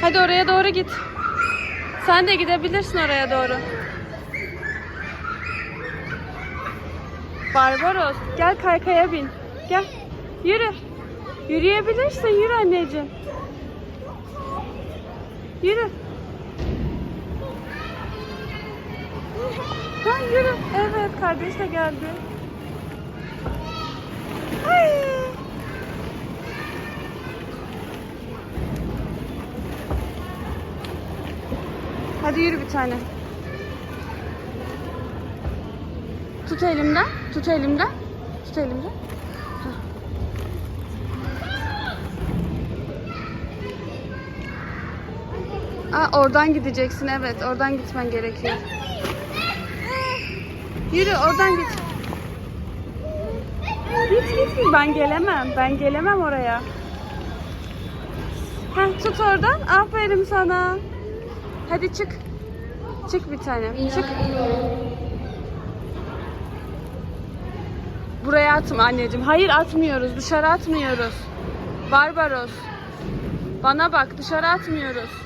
Hadi oraya doğru git. Sen de gidebilirsin oraya doğru. Barbaros gel kaykaya bin. Gel. Yürü. Yürüyebilirsin. Yürü anneciğim. Yürü. Ha, yürü. Evet kardeş de geldi. Hadi yürü bir tane. Tut elimden. Tut elimden. Tut elimden. Aa, oradan gideceksin evet. Oradan gitmen gerekiyor. Yürü oradan git. Git git git. Ben gelemem. Ben gelemem oraya. Heh, tut oradan. Aferin sana. Hadi çık. Çık bir tane. Çık. Buraya atma anneciğim. Hayır atmıyoruz. Dışarı atmıyoruz. Barbaros. Bana bak dışarı atmıyoruz.